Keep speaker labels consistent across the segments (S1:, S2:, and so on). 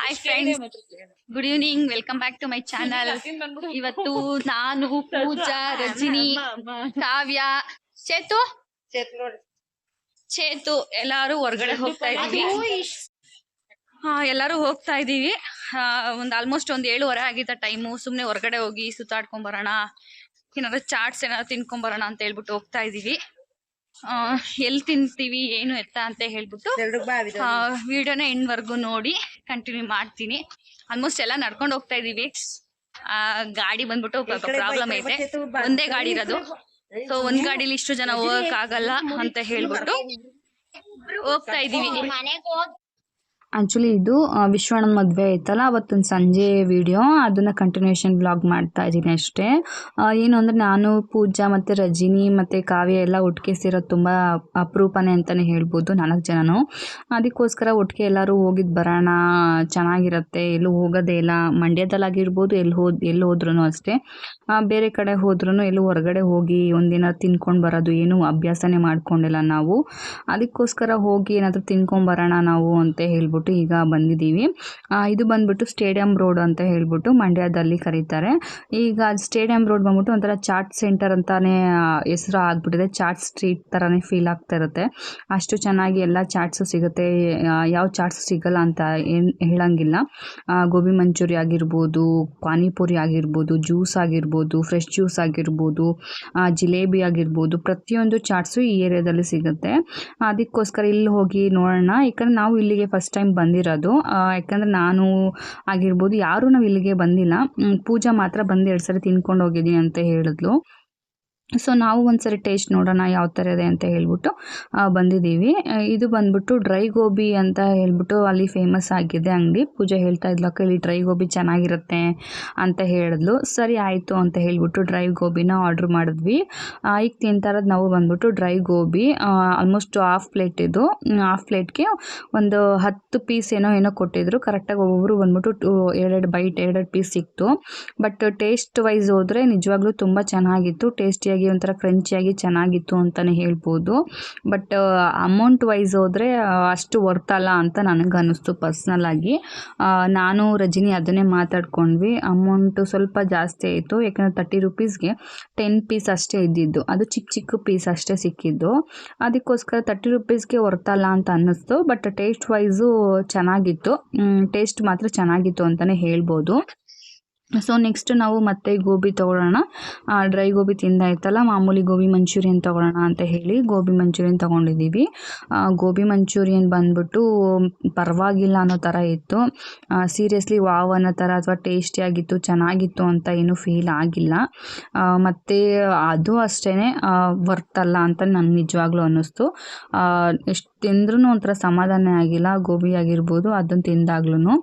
S1: Hi friends good evening welcome back to my channel ಇವತ್ತು ನಾನು ಪೂಜಾ ರಜಿನಿ ಕಾವ್ಯ ಚೇತು ಚೇತು ಎಲ್ಲಾರು ಹೊರಗಡೆ ಹೋಗ್ತಾ ಇದೀವಿ ಹಾ ಎಲ್ಲಾರು ಹೋಗ್ತಾ ಇದೀವಿ ಒಂದ್ ಆಲ್ಮೋಸ್ಟ್ ಒಂದ್ ಏಳುವರೆ ಆಗಿದ್ದ ಟೈಮು ಸುಮ್ನೆ ಹೊರಗಡೆ ಹೋಗಿ ಸುತ್ತಾಡ್ಕೊಂಡ್ ಬರೋಣ. ಏನಾದ್ರು ಚಾಟ್ಸ್ ಏನಾದ್ರು ತಿನ್ಕೊಂಡ್ ಬರೋಣ ಅಂತ ಹೇಳ್ಬಿಟ್ಟು ಹೋಗ್ತಾ ಇದೀವಿ ಆ, ಎಲ್ ತಿಂತೀವಿ ಏನು ಎತ್ತ ಅಂತ ಹೇಳ್ಬಿಟ್ಟು ವಿಡಿಯೋನ ಎಂಡ್ವರೆಗೂ ನೋಡಿ ಕಂಟಿನ್ಯೂ ಮಾಡ್ತೀನಿ. ಆಲ್ಮೋಸ್ಟ್ ಎಲ್ಲ ನಡ್ಕೊಂಡು ಹೋಗ್ತಾ ಇದೀವಿ. ಆ ಗಾಡಿ ಬಂದ್ಬಿಟ್ಟು ಪ್ರಾಬ್ಲಮ್ ಐತೆ. ಒಂದೇ ಗಾಡಿ ಇರೋದು. ಸೊ ಒಂದ್ ಗಾಡಿಲಿ ಇಷ್ಟು ಜನ ಹೋಗಕ್ ಆಗಲ್ಲ ಅಂತ ಹೇಳ್ಬಿಟ್ಟು ಹೋಗ್ತಾ ಇದೀವಿ.
S2: ಆಕ್ಚುಲಿ ಇದು ವಿಶ್ವಣ್ಣನ ಮದುವೆ ಐತಲ್ಲ ಅವತ್ತೊಂದು ಸಂಜೆ ವಿಡಿಯೋ ಅದನ್ನು ಕಂಟಿನ್ಯೂಷನ್ ಬ್ಲಾಗ್ ಮಾಡ್ತಾ ಇದ್ದೀನಿ ಅಷ್ಟೇ. ಏನು ಅಂದರೆ ನಾನು, ಪೂಜಾ ಮತ್ತು ರಜಿನಿ ಮತ್ತು ಕಾವ್ಯ ಎಲ್ಲ ಒಟ್ಟಿಗೆ ಸೇರೋದು ತುಂಬ ಅಪರೂಪನೇ ಅಂತಲೇ ಹೇಳ್ಬೋದು ನಾಲ್ಕು ಜನನು. ಅದಕ್ಕೋಸ್ಕರ ಒಟ್ಟಿಗೆ ಎಲ್ಲರೂ ಹೋಗಿದ್ದು ಬರೋಣ, ಚೆನ್ನಾಗಿರುತ್ತೆ, ಎಲ್ಲೂ ಹೋಗೋದೇ ಇಲ್ಲ. ಮಂಡ್ಯದಲ್ಲಾಗಿರ್ಬೋದು ಎಲ್ಲಿ ಹೋದ್ ಎಲ್ಲಿ ಹೋದ್ರೂ ಅಷ್ಟೇ. ಬೇರೆ ಕಡೆ ಹೋದ್ರೂ ಎಲ್ಲೂ ಹೊರಗಡೆ ಹೋಗಿ ಒಂದಿನ ತಿನ್ಕೊಂಡು ಬರೋದು ಏನೂ ಅಭ್ಯಾಸನೇ ಮಾಡ್ಕೊಂಡಿಲ್ಲ ನಾವು. ಅದಕ್ಕೋಸ್ಕರ ಹೋಗಿ ಏನಾದರೂ ತಿನ್ಕೊಂಬರೋಣ ನಾವು ಅಂತ ಹೇಳ್ಬಿಟ್ಟು ಈಗ ಬಂದಿದ್ದೀವಿ. ಇದು ಬಂದ್ಬಿಟ್ಟು ಸ್ಟೇಡಿಯಂ ರೋಡ್ ಅಂತ ಹೇಳ್ಬಿಟ್ಟು ಮಂಡ್ಯದಲ್ಲಿ ಕರೀತಾರೆ. ಈಗ ಸ್ಟೇಡಿಯಂ ರೋಡ್ ಬಂದ್ಬಿಟ್ಟು ಒಂಥರ ಚಾಟ್ ಸೆಂಟರ್ ಅಂತಾನೆ ಹೆಸರು ಆಗ್ಬಿಟ್ಟಿದೆ. ಚಾಟ್ ಸ್ಟ್ರೀಟ್ ಥರನೇ ಫೀಲ್ ಆಗ್ತಾ ಇರುತ್ತೆ. ಅಷ್ಟು ಚೆನ್ನಾಗಿ ಎಲ್ಲ ಚಾಟ್ಸು ಸಿಗುತ್ತೆ. ಯಾವ ಚಾಟ್ಸು ಸಿಗಲ್ಲ ಅಂತ ಏನು ಹೇಳಂಗಿಲ್ಲ. ಗೋಬಿ ಮಂಚೂರಿ ಆಗಿರ್ಬೋದು, ಪಾನಿಪುರಿ ಆಗಿರ್ಬೋದು, ಜ್ಯೂಸ್ ಆಗಿರ್ಬೋದು, ಫ್ರೆಶ್ ಜ್ಯೂಸ್ ಆಗಿರ್ಬೋದು ಜಿಲೇಬಿ ಆಗಿರ್ಬೋದು, ಪ್ರತಿಯೊಂದು ಚಾಟ್ಸು ಈ ಏರಿಯಾದಲ್ಲಿ ಸಿಗುತ್ತೆ. ಅದಕ್ಕೋಸ್ಕರ ಇಲ್ಲಿ ಹೋಗಿ ನೋಡೋಣ. ಯಾಕಂದ್ರೆ ನಾವು ಇಲ್ಲಿಗೆ ಫಸ್ಟ್ ಟೈಮ್ ಬಂದಿರೋದು. ಯಾಕಂದರೆ ನಾನು ಆಗಿರ್ಬೋದು ಯಾರೂ ನಾವು ಇಲ್ಲಿಗೆ ಬಂದಿಲ್ಲ ಪೂಜಾ ಮಾತ್ರ ಬಂದು ಎರಡು ಸರಿ ತಿನ್ಕೊಂಡು ಹೋಗಿದ್ದೀನಿ ಅಂತ ಹೇಳಿದ್ಲು. ಸೊ ನಾವು ಒಂದ್ಸರಿ ಟೇಸ್ಟ್ ನೋಡೋಣ ಯಾವ ಥರ ಇದೆ ಅಂತ ಹೇಳ್ಬಿಟ್ಟು ಬಂದಿದ್ದೀವಿ. ಇದು ಬಂದ್ಬಿಟ್ಟು ಡ್ರೈ ಗೋಬಿ ಅಂತ ಹೇಳ್ಬಿಟ್ಟು ಅಲ್ಲಿ ಫೇಮಸ್ ಆಗಿದೆ ಅಂಗಡಿ. ಪೂಜೆ ಹೇಳ್ತಾ ಇದ್ಲು, ಅಕ್ಕ, ಇಲ್ಲಿ ಡ್ರೈ ಗೋಬಿ ಚೆನ್ನಾಗಿರುತ್ತೆ ಅಂತ ಹೇಳಿದ್ಲು. ಸರಿ, ಆಯಿತು ಅಂತ ಹೇಳ್ಬಿಟ್ಟು ಡ್ರೈ ಗೋಬಿನ ಆರ್ಡ್ರ್ ಮಾಡಿದ್ವಿ. ಈಗ ತಿಂತಾರದು ನಾವು ಬಂದ್ಬಿಟ್ಟು dry gobi almost half plate ಇದು. ಹಾಫ್ ಪ್ಲೇಟ್ಗೆ ಒಂದು ಹತ್ತು ಪೀಸ್ ಏನೋ ಏನೋ ಕೊಟ್ಟಿದ್ರು. ಕರೆಕ್ಟಾಗಿ ಒಬ್ಬೊಬ್ಬರು ಬಂದ್ಬಿಟ್ಟು ಟು, ಎರಡೆರಡು ಬೈಟ್ ಎರಡೆರಡು ಪೀಸ್ ಸಿಕ್ತು. ಬಟ್ ಟೇಸ್ಟ್ ವೈಸ್ ಹೋದರೆ ನಿಜವಾಗ್ಲೂ ತುಂಬ ಚೆನ್ನಾಗಿತ್ತು ಟೇಸ್ಟಿಯಾಗಿ ಒಂಥರ ಕ್ರಂಚಿಯಾಗಿ ಚೆನ್ನಾಗಿತ್ತು ಅಂತಲೇ ಹೇಳ್ಬೋದು. ಬಟ್ ಅಮೌಂಟ್ ವೈಸ್ ಹೋದರೆ ಅಷ್ಟು ವರ್ತಲ್ಲ ಅಂತ ನನಗೆ ಅನ್ನಿಸ್ತು ಪರ್ಸ್ನಲ್ಲಾಗಿ ನಾನು, ರಜಿನಿ ಅದನ್ನೇ ಮಾತಾಡ್ಕೊಂಡ್ವಿ. ಅಮೌಂಟು ಸ್ವಲ್ಪ ಜಾಸ್ತಿ ಆಯಿತು. ಯಾಕಂದರೆ ತರ್ಟಿ ರುಪೀಸ್ಗೆ ಟೆನ್ ಪೀಸ್ ಅಷ್ಟೇ ಇದ್ದಿದ್ದು. ಅದು ಚಿಕ್ಕ ಚಿಕ್ಕ ಪೀಸ್ ಅಷ್ಟೇ ಸಿಕ್ಕಿದ್ದು. ಅದಕ್ಕೋಸ್ಕರ ತರ್ಟಿ ರುಪೀಸ್ಗೆ ಅಲ್ಲ ಅಂತ ಅನ್ನಿಸ್ತು. ಬಟ್ ಟೇಸ್ಟ್ ವೈಸು ಚೆನ್ನಾಗಿತ್ತು. ಟೇಸ್ಟ್ ಮಾತ್ರ ಚೆನ್ನಾಗಿತ್ತು ಅಂತಲೇ ಹೇಳ್ಬೋದು. ಸೊ ನೆಕ್ಸ್ಟ್ ನಾವು ಮತ್ತೆ ಗೋಬಿ ತೊಗೊಳ್ಳೋಣ ಡ್ರೈ ಗೋಬಿ ತಿಂದಾಯ್ತಲ್ಲ, ಮಾಮೂಲಿ ಗೋಬಿ ಮಂಚೂರಿಯನ್ ತೊಗೊಳ್ಳೋಣ ಅಂತ ಹೇಳಿ ಗೋಬಿ ಮಂಚೂರಿಯನ್ ತೊಗೊಂಡಿದ್ದೀವಿ. ಗೋಬಿ ಮಂಚೂರಿಯನ್ ಬಂದ್ಬಿಟ್ಟು ಪರವಾಗಿಲ್ಲ ಅನ್ನೋ ಥರ ಇತ್ತು. ಸೀರಿಯಸ್ಲಿ ವಾವ್ ಅನ್ನೋ ಥರ ಅಥವಾ ಟೇಸ್ಟಿಯಾಗಿತ್ತು ಚೆನ್ನಾಗಿತ್ತು ಅಂತ ಏನೂ ಫೀಲ್ ಆಗಿಲ್ಲ. ಮತ್ತು ಅದು ಅಷ್ಟೇ ಅಲ್ಲ ಅಂತ ನನಗೆ ನಿಜವಾಗ್ಲೂ ಅನ್ನಿಸ್ತು. ಎಷ್ಟು ತಿಂದ್ರೂ ಒಂಥರ ಸಮಾಧಾನ ಆಗಿಲ್ಲ, ಗೋಬಿ ಆಗಿರ್ಬೋದು ಅದನ್ನು ತಿಂದಾಗ್ಲೂ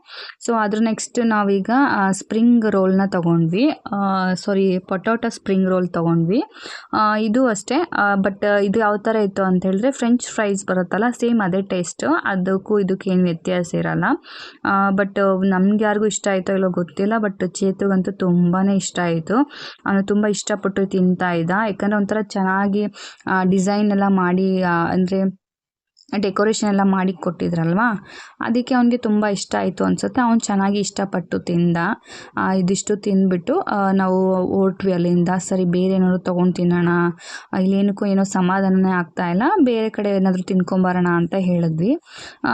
S2: ಸೊ ಅದ್ರ ನೆಕ್ಸ್ಟ್ ನಾವೀಗ ಸ್ಪ್ರಿಂಗ್ ರೋಲ್ನ ತೊಗೊಂಡ್ವಿ. ಸಾರಿ ಪೊಟೊಟೊ ಸ್ಪ್ರಿಂಗ್ ರೋಲ್ ತೊಗೊಂಡ್ವಿ. ಇದು ಅಷ್ಟೇ. ಬಟ್ ಇದು ಯಾವ ಥರ ಇತ್ತು ಅಂತ ಹೇಳಿದ್ರೆ ಫ್ರೆಂಚ್ ಫ್ರೈಸ್ ಬರುತ್ತಲ್ಲ ಸೇಮ್ ಅದೇ ಟೇಸ್ಟ್ ಅದಕ್ಕೂ ಇದಕ್ಕೂ ಏನು ವ್ಯತ್ಯಾಸ ಇರಲ್ಲ. ಬಟ್ ನಮ್ಗೆ ಯಾರಿಗೂ ಇಷ್ಟ ಆಯಿತೋ ಇಲ್ಲೋ ಗೊತ್ತಿಲ್ಲ ಬಟ್ ಚೇತುಗಂತೂ ತುಂಬಾ ಇಷ್ಟ ಆಯಿತು. ಅವನು ತುಂಬ ಇಷ್ಟಪಟ್ಟು ತಿಂತಾ ಇದ್ದ. ಯಾಕಂದರೆ ಒಂಥರ ಚೆನ್ನಾಗಿ ಡಿಸೈನ್ ಎಲ್ಲ ಮಾಡಿ ಅಂದರೆ ಡೆಕೋರೇಷನ್ ಎಲ್ಲ ಮಾಡಿ ಕೊಟ್ಟಿದ್ರಲ್ವಾ? ಅದಕ್ಕೆ ಅವನಿಗೆ ತುಂಬ ಇಷ್ಟ ಆಯಿತು ಅನಿಸುತ್ತೆ. ಅವ್ನು ಚೆನ್ನಾಗಿ ಇಷ್ಟಪಟ್ಟು ತಿಂದ. ಇದಿಷ್ಟು ತಿಂದ್ಬಿಟ್ಟು ನಾವು ಹೊರಟ್ವಿ ಅಲ್ಲಿಂದ. ಸರಿ, ಬೇರೆ ಏನಾದ್ರು ತೊಗೊಂಡು ತಿನ್ನೋಣ. ಇಲ್ಲೇನಕ್ಕೂ ಏನೋ ಸಮಾಧಾನನೇ ಆಗ್ತಾ ಇಲ್ಲ. ಬೇರೆ ಕಡೆ ಏನಾದರೂ ತಿನ್ಕೊಂಬರೋಣ ಅಂತ ಹೇಳಿದ್ವಿ.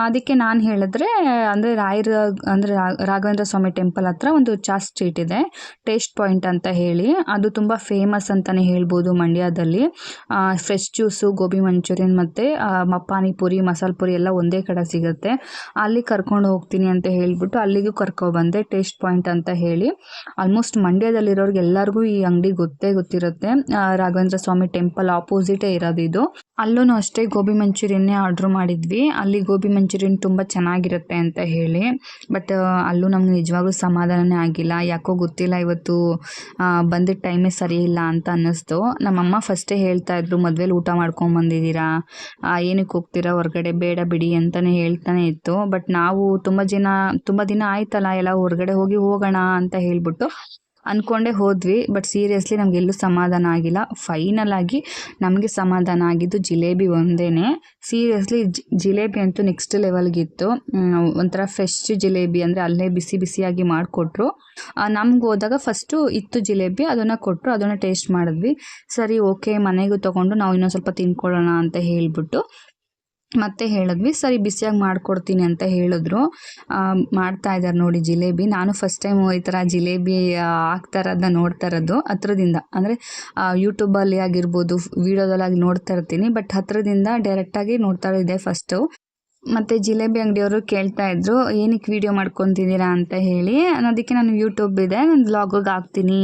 S2: ಅದಕ್ಕೆ ನಾನು ಹೇಳಿದ್ರೆ, ಅಂದರೆ ರಾಯರ ಅಂದರೆ ರಾಘವೇಂದ್ರ ಸ್ವಾಮಿ ಟೆಂಪಲ್ ಹತ್ರ ಒಂದು ಚಾ ಸ್ಟ್ರೀಟ್ ಇದೆ. ಟೇಸ್ಟ್ ಪಾಯಿಂಟ್ ಅಂತ ಹೇಳಿ. ಅದು ತುಂಬ ಫೇಮಸ್ ಅಂತಲೇ ಹೇಳ್ಬೋದು ಮಂಡ್ಯದಲ್ಲಿ. ಫ್ರೆಶ್ ಜ್ಯೂಸು ಗೋಬಿ ಮಂಚೂರಿಯನ್ ಮತ್ತು ಪಾನಿಪುರಿ ಮಸಾಲೆ ಪುರಿ ಎಲ್ಲ ಒಂದೇ ಕಡೆ ಸಿಗುತ್ತೆ. ಅಲ್ಲಿ ಕರ್ಕೊಂಡು ಹೋಗ್ತೀನಿ ಅಂತ ಹೇಳಿಬಿಟ್ಟು ಅಲ್ಲಿಗೂ ಕರ್ಕೊಬಂದೆ ಟೇಸ್ಟ್ ಪಾಯಿಂಟ್ ಅಂತ ಹೇಳಿ. ಆಲ್ಮೋಸ್ಟ್ ಮಂಡ್ಯದಲ್ಲಿರೋರ್ಗೆ ಎಲ್ಲರಿಗೂ ಈ ಅಂಗಡಿ ಗೊತ್ತೇ ಗೊತ್ತಿರುತ್ತೆ. ರಾಘವೇಂದ್ರ ಸ್ವಾಮಿ ಟೆಂಪಲ್ ಆಪೋಸಿಟೇ ಇರೋದು ಇದು. ಅಲ್ಲೂ ಅಷ್ಟೇ ಗೋಬಿ ಮಂಚೂರಿಯನ್ನೇ ಆರ್ಡ್ರ್ ಮಾಡಿದ್ವಿ. ಅಲ್ಲಿ ಗೋಬಿ ಮಂಚೂರಿಯನ್ ತುಂಬ ಚೆನ್ನಾಗಿರುತ್ತೆ ಅಂತ ಹೇಳಿ. ಬಟ್ ಅಲ್ಲೂ ನಮ್ಗೆ ನಿಜವಾಗ್ಲೂ ಸಮಾಧಾನನೇ ಆಗಿಲ್ಲ. ಯಾಕೋ ಗೊತ್ತಿಲ್ಲ ಇವತ್ತು ಬಂದಿದ್ದ ಟೈಮೇ ಸರಿ ಇಲ್ಲ ಅಂತ ಅನ್ನಿಸ್ತು. ನಮ್ಮಮ್ಮ ಫಸ್ಟೇ ಹೇಳ್ತಾ ಇದ್ರು, ಮದ್ವೆಲಿ ಊಟ ಮಾಡ್ಕೊಂಡು ಬಂದಿದ್ದೀರಾ ಏನಕ್ಕೆ ಹೋಗ್ತೀರಾ? ಹೊರಗಡೆ ಬೇಡ ಬಿಡಿ ಅಂತಲೇ ಹೇಳ್ತಾನೆ ಇತ್ತು. ಬಟ್ ನಾವು ತುಂಬ ಜನ ತುಂಬ ದಿನ ಆಯ್ತಲ್ಲ, ಎಲ್ಲ ಹೊರಗಡೆ ಹೋಗಿ ಹೋಗೋಣ ಅಂತ ಹೇಳ್ಬಿಟ್ಟು ಅಂದ್ಕೊಂಡೇ ಹೋದ್ವಿ. ಬಟ್ ಸೀರಿಯಸ್ಲಿ ನಮಗೆಲ್ಲೂ ಸಮಾಧಾನ ಆಗಿಲ್ಲ. ಫೈನಲ್ ಆಗಿ ನಮಗೆ ಸಮಾಧಾನ ಆಗಿದ್ದು ಜಿಲೇಬಿ ಒಂದೇ ಸೀರಿಯಸ್ಲಿ ಜಿಲೇಬಿ ಅಂತೂ ನೆಕ್ಸ್ಟ್ ಲೆವೆಲ್ಗಿತ್ತು ಒಂಥರ ಫ್ರೆಶ್ ಜಿಲೇಬಿ ಅಂದರೆ ಅಲ್ಲೇ ಬಿಸಿ ಬಿಸಿಯಾಗಿ ಮಾಡಿಕೊಟ್ರು. ನಮ್ಗೆ ಹೋದಾಗ ಫಸ್ಟು ಇತ್ತು ಜಿಲೇಬಿ, ಅದನ್ನು ಕೊಟ್ಟರು ಅದನ್ನು ಟೇಸ್ಟ್ ಮಾಡಿದ್ವಿ. ಸರಿ ಓಕೆ ಮನೆಗೂ ತೊಗೊಂಡು ನಾವು ಇನ್ನೊಂದು ಸ್ವಲ್ಪ ತಿನ್ಕೊಳ್ಳೋಣ ಅಂತ ಹೇಳಿಬಿಟ್ಟು ಮತ್ತೆ ಹೇಳಿದ್ವಿ, ಸರಿ, ಬಿಸಿಯಾಗಿ ಮಾಡಿಕೊಡ್ತೀನಿ ಅಂತ ಹೇಳಿದ್ರು. ಮಾಡ್ತಾ ಇದ್ದಾರೆ ನೋಡಿ ಜಿಲೇಬಿ. ನಾನು ಫಸ್ಟ್ ಟೈಮ್ ಈ ಥರ ಜಿಲೇಬಿ ಆಗ್ತಾ ಇರೋದನ್ನ ನೋಡ್ತಾ ಇರೋದು ಹತ್ರದಿಂದ. ಅಂದರೆ ಯೂಟ್ಯೂಬಲ್ಲಿ ಆಗಿರ್ಬೋದು ವೀಡಿಯೋದಲ್ಲಾಗಿ ನೋಡ್ತಾ ಇರ್ತೀನಿ. ಬಟ್ ಹತ್ರದಿಂದ ಡೈರೆಕ್ಟಾಗಿ ನೋಡ್ತಾ ಇದ್ದೆ ಫಸ್ಟು ಮತ್ತು ಜಿಲೇಬಿ ಅಂಗಡಿಯವರು ಕೇಳ್ತಾ ಇದ್ರು, ಏನಕ್ಕೆ ವೀಡಿಯೋ ಮಾಡ್ಕೊತಿದ್ದೀರಾ ಅಂತ ಹೇಳಿ. ಅದಕ್ಕೆ ನಾನು ಯೂಟ್ಯೂಬ್ ಇದೆ, ನಾನು ವ್ಲಾಗಿಗೆ ಹಾಕ್ತೀನಿ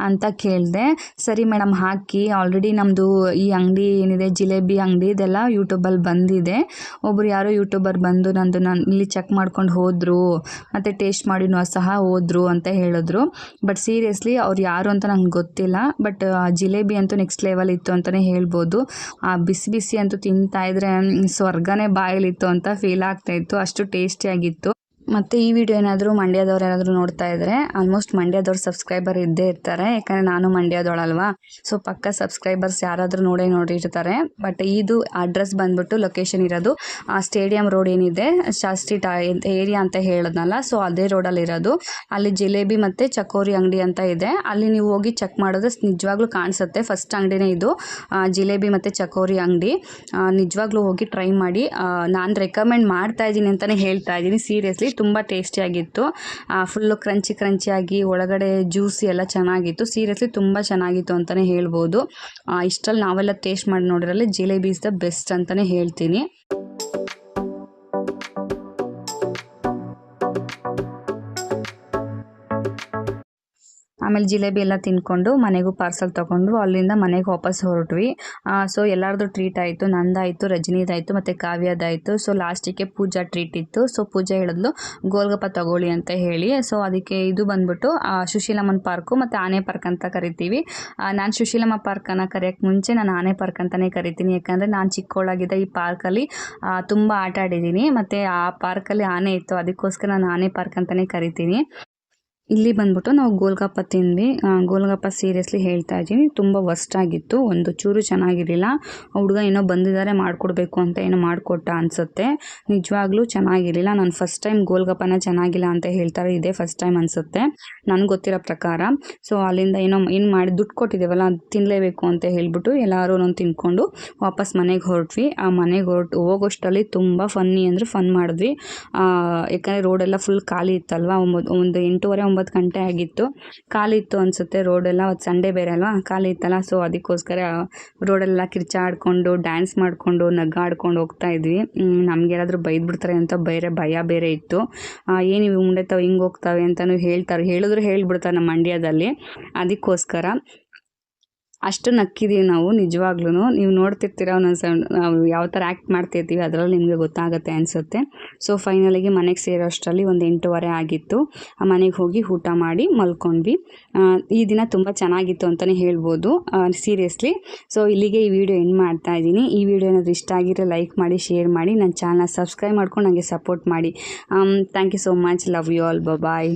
S2: ಅಂತ ಕೇಳಿದೆ. ಸರಿ ಮೇಡಮ್ ಹಾಕಿ. ಆಲ್ರೆಡಿ ನಮ್ಮದು ಈ ಅಂಗಡಿ ಏನಿದೆ, ಜಿಲೇಬಿ ಅಂಗಡಿ ಇದೆಲ್ಲ ಯೂಟ್ಯೂಬಲ್ಲಿ ಬಂದಿದೆ. ಒಬ್ಬರು ಯಾರೋ ಯೂಟ್ಯೂಬರ್ ಬಂದು ನಂದು ನಾನು, ಇಲ್ಲಿ ಚೆಕ್ ಮಾಡ್ಕೊಂಡು ಹೋದರು, ಮತ್ತು ಟೇಸ್ಟ್ ಮಾಡಿನೂ ಸಹ ಹೋದರು ಅಂತ ಹೇಳಿದ್ರು. ಬಟ್ ಸೀರಿಯಸ್ಲಿ ಅವ್ರು ಯಾರು ಅಂತ ನಂಗೆ ಗೊತ್ತಿಲ್ಲ. ಬಟ್ ಜಿಲೇಬಿ ಅಂತೂ ನೆಕ್ಸ್ಟ್ ಲೆವೆಲ್ ಇತ್ತು ಅಂತಲೇ ಹೇಳ್ಬೋದು. ಆ, ಬಿಸಿ ಬಿಸಿ ಅಂತೂ ತಿಂತಾಯಿದ್ರೆ ಸ್ವರ್ಗನೇ ಬಾಯಲ್ಲಿತ್ತು ಅಂತ ಫೀಲ್ ಆಗ್ತಾ ಇತ್ತು. ಅಷ್ಟು ಟೇಸ್ಟಿಯಾಗಿತ್ತು ಮತ್ತು ಈ ವಿಡಿಯೋ ಏನಾದರೂ ಮಂಡ್ಯದವ್ರು ಏನಾದರೂ ನೋಡ್ತಾ ಇದ್ದರೆ ಆಲ್ಮೋಸ್ಟ್ ಮಂಡ್ಯದವ್ರು ಸಬ್ಸ್ಕ್ರೈಬರ್ ಇದ್ದೇ ಇರ್ತಾರೆ. ಯಾಕಂದರೆ ನಾನು ಮಂಡ್ಯದವಳಲ್ವಾ ಸೊ ಪಕ್ಕ ಸಬ್ಸ್ಕ್ರೈಬರ್ಸ್ ಯಾರಾದರೂ ನೋಡೇ ನೋಡಿರ್ತಾರೆ. ಬಟ್ ಇದು ಅಡ್ರೆಸ್ ಬಂದ್ಬಿಟ್ಟು ಲೊಕೇಶನ್ ಇರೋದು. ಆ ಸ್ಟೇಡಿಯಂ ರೋಡ್ ಏನಿದೆ, ಶಾಸ್ತ್ರಿ ಟಾ, ಏರಿಯಾ ಅಂತ ಹೇಳಿದ್ನಲ್ಲ ಸೊ ಅದೇ ರೋಡಲ್ಲಿ ಇರೋದು. ಅಲ್ಲಿ ಜಿಲೇಬಿ ಮತ್ತು ಚಕೋರಿ ಅಂಗಡಿ ಅಂತ ಇದೆ. ಅಲ್ಲಿ ನೀವು ಹೋಗಿ ಚೆಕ್ ಮಾಡಿದ್ರೆ ನಿಜವಾಗ್ಲೂ ಕಾಣಿಸುತ್ತೆ. ಫಸ್ಟ್ ಅಂಗಡಿನೇ ಇದು. ಜಿಲೇಬಿ ಮತ್ತು ಚಕೋರಿ ಅಂಗಡಿ. ನಿಜವಾಗ್ಲೂ ಹೋಗಿ ಟ್ರೈ ಮಾಡಿ. ನಾನು ರೆಕಮೆಂಡ್ ಮಾಡ್ತಾ ಇದ್ದೀನಿ ಅಂತಲೇ ಹೇಳ್ತಾ ಇದ್ದೀನಿ. ಸೀರಿಯಸ್ಲಿ ತುಂಬ ಟೇಸ್ಟಿಯಾಗಿತ್ತು ಫುಲ್ಲು ಕ್ರಂಚಿ ಕ್ರಂಚಿಯಾಗಿ ಒಳಗಡೆ ಜ್ಯೂಸಿ ಎಲ್ಲ ಚೆನ್ನಾಗಿತ್ತು. ಸೀರಿಯಸ್ಲಿ ತುಂಬ ಚೆನ್ನಾಗಿತ್ತು ಅಂತಲೇ ಹೇಳ್ಬೋದು. ಇಷ್ಟರಲ್ಲಿ ನಾವೆಲ್ಲ ಟೇಸ್ಟ್ ಮಾಡಿ ನೋಡಿರಲ್ಲಿ ಜಿಲೇಬಿ ಇಸ್ ದ ಬೆಸ್ಟ್ ಅಂತಲೇ ಹೇಳ್ತೀನಿ. ಆಮೇಲೆ ಜಿಲೇಬಿ ಎಲ್ಲ ತಿನ್ಕೊಂಡು ಮನೆಗೂ ಪಾರ್ಸಲ್ ತೊಗೊಂಡು ಅಲ್ಲಿಂದ ಮನೆಗೆ ವಾಪಸ್ ಹೊರಟ್ವಿ. ಸೊ ಎಲ್ಲರದು ಟ್ರೀಟ್ ಆಯಿತು. ನಂದಾಯಿತು, ರಜನಿದಾಯಿತು, ಮತ್ತು ಕಾವ್ಯದಾಯಿತು. ಸೊ ಲಾಸ್ಟಿಗೆ ಪೂಜಾ ಟ್ರೀಟ್ ಇತ್ತು. ಸೊ ಪೂಜಾ ಹೇಳಿದ್ಲು, ಗೋಲ್ಗಪ್ಪ ತಗೊಳ್ಳಿ ಅಂತ ಹೇಳಿ. ಸೊ ಅದಕ್ಕೆ ಇದು ಬಂದ್ಬಿಟ್ಟು ಸುಶೀಲಮ್ಮನ ಪಾರ್ಕು ಮತ್ತು ಆನೆ ಪಾರ್ಕ್ ಅಂತ ಕರಿತೀವಿ. ನಾನು ಸುಶೀಲಮ್ಮ ಪಾರ್ಕನ್ನು ಕರೆಯೋಕ್ಕೆ ಮುಂಚೆ ನಾನು ಆನೆ ಪಾರ್ಕ್ ಅಂತಲೇ ಕರಿತೀನಿ. ಯಾಕಂದರೆ ನಾನು ಚಿಕ್ಕವಳಾಗಿದ್ದ ಈ ಪಾರ್ಕಲ್ಲಿ ತುಂಬ ಆಟ ಆಡಿದ್ದೀನಿ. ಮತ್ತು ಆ ಪಾರ್ಕಲ್ಲಿ ಆನೆ ಇತ್ತು. ಅದಕ್ಕೋಸ್ಕರ ನಾನು ಆನೆ ಪಾರ್ಕ್ ಅಂತಲೇ ಕರಿತೀನಿ. ಇಲ್ಲಿ ಬಂದ್ಬಿಟ್ಟು ನಾವು ಗೋಲ್ಗಪ್ಪ ತಿಂದ್ವಿ. ಗೋಲ್ಗಪ್ಪ ಸೀರಿಯಸ್ಲಿ ಹೇಳ್ತಾ ಇದ್ದೀನಿ. ತುಂಬ ವರ್ಸ್ಟ್ ಆಗಿತ್ತು. ಒಂದು ಚೂರು ಚೆನ್ನಾಗಿರಲಿಲ್ಲ. ಹುಡುಗ ಏನೋ ಬಂದಿದ್ದಾರೆ ಮಾಡಿಕೊಡ್ಬೇಕು ಅಂತ ಏನೋ ಮಾಡಿಕೊಟ್ಟ ಅನಿಸುತ್ತೆ. ನಿಜವಾಗ್ಲೂ ಚೆನ್ನಾಗಿರಲಿಲ್ಲ. ನಾನು ಫಸ್ಟ್ ಟೈಮ್ ಗೋಲ್ಗಪ್ಪನ ಚೆನ್ನಾಗಿಲ್ಲ ಅಂತ ಹೇಳ್ತಾರೆ. ಇದೇ ಫಸ್ಟ್ ಟೈಮ್ ಅನಿಸುತ್ತೆ. ನನಗೆ ಗೊತ್ತಿರೋ ಪ್ರಕಾರ. ಸೊ ಅಲ್ಲಿಂದ ಏನೋ ಏನು ಮಾಡಿ ದುಡ್ಡು ಕೊಟ್ಟಿದ್ದೇವಲ್ಲ, ಅದು ತಿನ್ನಲೇಬೇಕು ಅಂತ ಹೇಳ್ಬಿಟ್ಟು ಎಲ್ಲರೂ ನಾನು ತಿನ್ಕೊಂಡು ವಾಪಸ್ ಮನೆಗೆ ಹೊರಟ್ವಿ. ಆ ಮನೆಗೆ ಹೊರಟು, ಹೋಗೋಷ್ಟರಲ್ಲಿ ತುಂಬ ಫನ್ನಿ ಅಂದರೆ ಫನ್ ಮಾಡಿದ್ವಿ. ಯಾಕಂದರೆ ರೋಡೆಲ್ಲ ಫುಲ್ ಖಾಲಿ ಇತ್ತಲ್ವ? ಒಂದು ಎಂಟೂವರೆ ಒಂಬತ್ತು ಗಂಟೆ ಆಗಿತ್ತು. ಖಾಲಿತ್ತು ಅನ್ಸುತ್ತೆ ಅನಿಸುತ್ತೆ ರೋಡೆಲ್ಲ, ಅವತ್ತು ಸಂಡೇ ಬೇರೆ ಅಲ್ವಾ? ಖಾಲಿ ಇತ್ತಲ್ಲ ಸೊ ಅದಕ್ಕೋಸ್ಕರ ರೋಡೆಲ್ಲ ಕಿರ್ಚಾಡ್ಕೊಂಡು ಡ್ಯಾನ್ಸ್ ಮಾಡಿಕೊಂಡು ನಗಾಡ್ಕೊಂಡು ಹೋಗ್ತಾ ಇದ್ವಿ. ನಮ್ಗೆ ಯಾರಾದರೂ ಬೈದ್ಬಿಡ್ತಾರೆ ಅಂತ ಬೇರೆ ಭಯ ಬೇರೆ ಇತ್ತು. ಏನು ಇವು ಮುಂಡೆ ತಾವು ಹಿಂಗೆ ಹೋಗ್ತಾವೆ ಅಂತಲೂ ಹೇಳ್ತಾರೆ. ಹೇಳಿದ್ರು ಹೇಳಿಬಿಡ್ತಾರೆ ನಮ್ಮ ಮಂಡ್ಯದಲ್ಲಿ. ಅದಕ್ಕೋಸ್ಕರ ಅಷ್ಟು ನಕ್ಕಿದ್ದೀವಿ ನಾವು ನಿಜವಾಗ್ಲೂ ನೀವು ನೋಡ್ತಿರ್ತೀರ ಒಂದೊಂದು ನಾವು ಯಾವ ಥರ ಆ್ಯಕ್ಟ್ ಮಾಡ್ತಿರ್ತೀವಿ ಅದರಲ್ಲಿ ನಿಮಗೆ ಗೊತ್ತಾಗುತ್ತೆ ಅನಿಸುತ್ತೆ. ಸೊ ಫೈನಲಿಗೆ ಮನೆಗೆ ಸೇರೋ ಅಷ್ಟರಲ್ಲಿ ಒಂದು ಎಂಟೂವರೆ ಆಗಿತ್ತು. ಆ ಮನೆಗೆ ಹೋಗಿ ಊಟ ಮಾಡಿ ಮಲ್ಕೊಂಡ್ವಿ. ಈ ದಿನ ತುಂಬ ಚೆನ್ನಾಗಿತ್ತು ಅಂತಲೇ ಹೇಳ್ಬೋದು. ಸೀರಿಯಸ್ಲಿ ಸೊ ಇಲ್ಲಿಗೆ ಈ ವಿಡಿಯೋ ಎಂಡ್ ಮಾಡ್ತಾ ಇದ್ದೀನಿ. ಈ ವಿಡಿಯೋ ಏನಾದರೂ ಇಷ್ಟ ಆಗಿದ್ರೆ ಲೈಕ್ ಮಾಡಿ ಶೇರ್ ಮಾಡಿ ನನ್ನ ಚಾನಲ್ ಸಬ್ಸ್ಕ್ರೈಬ್ ಮಾಡ್ಕೊಂಡು ನನಗೆ ಸಪೋರ್ಟ್ ಮಾಡಿ. Thank you so much love you all bye